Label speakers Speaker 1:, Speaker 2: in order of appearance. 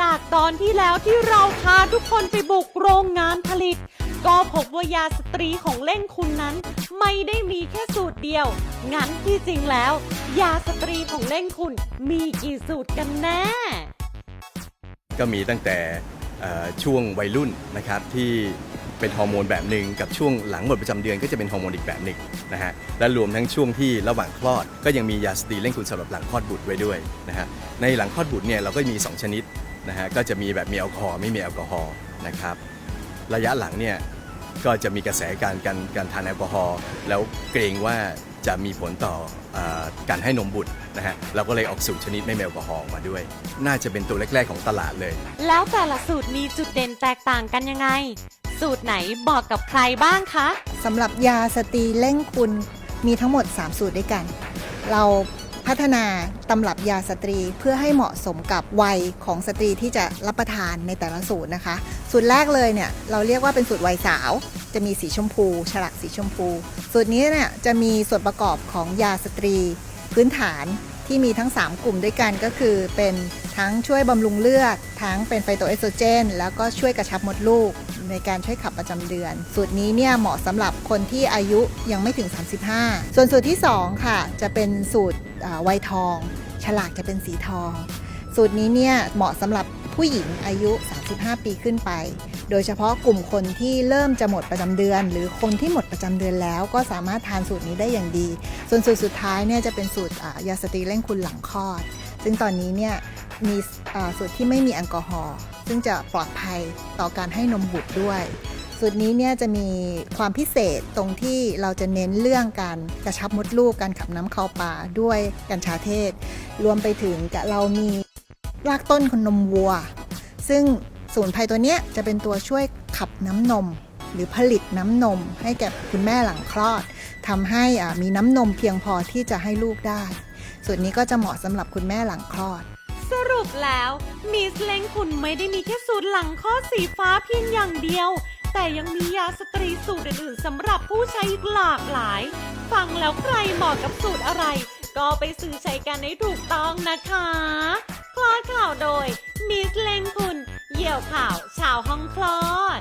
Speaker 1: จากตอนที่แล้วที่เราพาทุกคนไปบุกโรงงานผลิต ก็พบว่ายาสตรีของเล่นคุณนั้น ไม่ได้มีแค่สูตรเดียว งั้นที่จริงแล้ว ยาสตรีของเล่นคุณมีกี่สูตรกันแน่
Speaker 2: ก็มีตั้งแต่เอ่อช่วงวัยรุ่นนะครับที่ เป็นฮอร์โมนแบบหนึ่งกับช่วงหลังหมดประจำเดือนก็จะเป็นฮอร์โมนอีกแบบหนึ่งนะฮะและรวมทั้งช่วงที่ระหว่างคลอด ก็ยังมียาสตรีเร่งคุณสำหรับหลังคลอดบุตรไว้ด้วยนะฮะในหลังคลอดบุตรเนี่ยเราก็มี 2 ชนิดนะฮะก็จะมีแบบมีแอลกอฮอล์ไม่มีแอลกอฮอล์นะครับระยะหลังเนี่ยก็จะมีกระแสการการการทานแอลกอฮอล์แล้วเกรงว่าจะมีผลต่อออการให้นมบุตรนะฮะเราก็เลยออกสูตรชนิดไม่แอลกอฮอล์มาด้วย น่าจะเป็นตัวแรก ๆ ของตลาดเลย
Speaker 1: แล้วแต่ละสูตรมีจุดเด่นแตกต่างกันยังไง สูตรไหนบอกกับใครบ้างคะ
Speaker 3: สำหรับยาสตรีเร่งคุณมีทั้งหมด 3 สูตรด้วยกัน เราพัฒนาตำรับยาสตรีเพื่อให้เหมาะสมกับวัยของสตรีที่จะรับประทานในแต่ละสูตรนะคะ สูตรแรกเลยเนี่ยเราเรียกว่าเป็นสูตรวัยสาว จะมีสีชมพู ฉลากสีชมพู สูตรนี้เนี่ยจะมีส่วนประกอบของยาสตรี พื้นฐาน ที่มีทั้ง 3 กลุ่มด้วยกันก็คือ เป็นทั้งช่วยบำรุงเลือด ทั้งเป็นไฟโตเอสโตรเจน แล้วก็ช่วยกระชับมดลูก ในการช่วยขับประจำเดือน สูตรนี้เนี่ยเหมาะสำหรับคนที่อายุยังไม่ถึง 35 ส่วนสูตรที่ 2 ค่ะ จะเป็นสูตรวัยทอง ฉลากจะเป็นสีทอง สูตรนี้เนี่ยเหมาะสำหรับผู้หญิงอายุ 35 ปีขึ้นไป โดยเฉพาะกลุ่มคนที่เริ่มจะหมดประจำเดือน หรือคนที่หมดประจำเดือนแล้ว ก็สามารถทานสูตรนี้ได้อย่างดี ส่วนสูตรสุดท้ายเนี่ยจะเป็นสูตรยาสตรีเร่งคุณหลังคลอด ซึ่งตอนนี้เนี่ยมีสูตรที่ไม่มีแอลกอฮอล์ซึ่งจะปลอดภัยต่อการให้นมบุตรด้วย สูตรนี้เนี่ยจะมีความพิเศษตรงที่เราจะเน้นเรื่องการกระชับมดลูกการขับน้ำเข้าปลาด้วยกัญชาเทศ รวมไปถึงกะเรามีรากต้นคนนมวัว ซึ่ง สมุนไพรตัวเนี้ยจะเป็นตัวช่วยขับน้ำนม หรือผลิตน้ำนม ให้แก่คุณแม่หลังคลอดทำให้มีน้ำนมเพียงพอที่จะให้ลูกได้ ส่วนนี้ก็จะเหมาะสำหรับคุณแม่หลังคลอด
Speaker 1: สรุปแล้วมิสเล้งคุณไม่ได้มีแค่สูตรหลังข้อดสีฟ้าเพียงอย่างเดียว แต่ยังมียาสตรีสูตรอื่นๆสำหรับผู้ใช้อีกหลากหลาย ฟังแล้วใครเหมาะกับสูตรอะไร ก็ไปซื้อใช้กันให้ถูกต้องนะคะ คลอดข่าวโดยมิสเล้ง ข่าว ชาวห้องคลอด